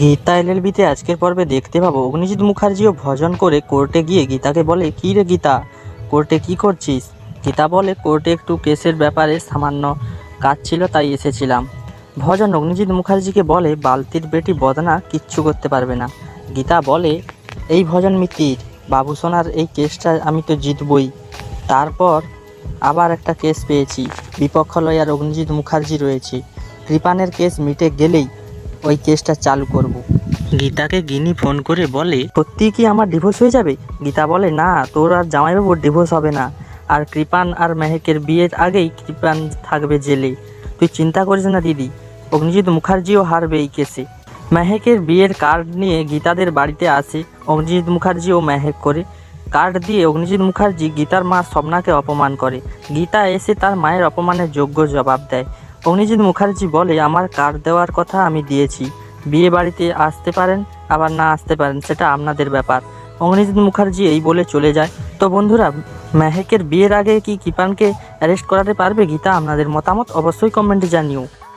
গীতা এলএলবিতে আজকের পর্বে দেখতে পাবো। অগ্নিজিৎ মুখার্জিও ভজন করে কোর্টে গিয়ে গীতাকে বলে, কী রে গীতা? কোর্টে কি করছিস? গীতা বলে, কোর্টে একটু কেসের ব্যাপারে সামান্য কাজ ছিল, তাই এসেছিলাম। ভজন অগ্নিজিৎ মুখার্জিকে বলে, বালতির বেটি বদনা কিচ্ছু করতে পারবে না। গীতা বলে, এই ভজন মিত্তির, বাবু সোনার এই কেসটা আমি তো জিতবই। তারপর আবার একটা কেস পেয়েছি। বিপক্ষ লয়ার অগ্নিজিৎ মুখার্জি রয়েছে। কৃপানের কেস মিটে গেলেই ওই কেসটা চালু করব। গীতাকে গিনি ফোন করে বলে সত্যি কি আমার ডিভোর্স হয়ে যাবে? গীতা বলে না তোর আর জামাইবাবুর ডিভোর্স হবে না। আর কৃপান আর মেহেকের বিয়ের আগেই কৃপান থাকবে জেলে। তুই চিন্তা করিস না দিদি। অগ্নিজিৎ মুখার্জিও হারবে এই কেসে। মেহেকের বিয়ের কার্ড নিয়ে গীতাদের বাড়িতে আসে অগ্নিজিৎ মুখার্জি ও মেহেক করে। কার্ড দিয়ে অগ্নিজিৎ মুখার্জি গীতার মা স্বপ্নাকে অপমান করে। গীতা এসে তার মায়ের অপমানের যোগ্য জবাব দেয়। অগ্নিজিৎ মুখার্জি বলে, আমার কার্ড দেওয়ার কথা আমি দিয়েছি। বিয়ে বাড়িতে আসতে পারেন, আবার না আসতে পারেন, সেটা আপনাদের ব্যাপার। অগ্নিজিৎ মুখার্জি এই বলে চলে যায়। তো বন্ধুরা, মেহেকের বিয়ের আগে কি কিপানকে অ্যারেস্ট করাতে পারবে গীতা? আপনাদের মতামত অবশ্যই কমেন্টে জানিও।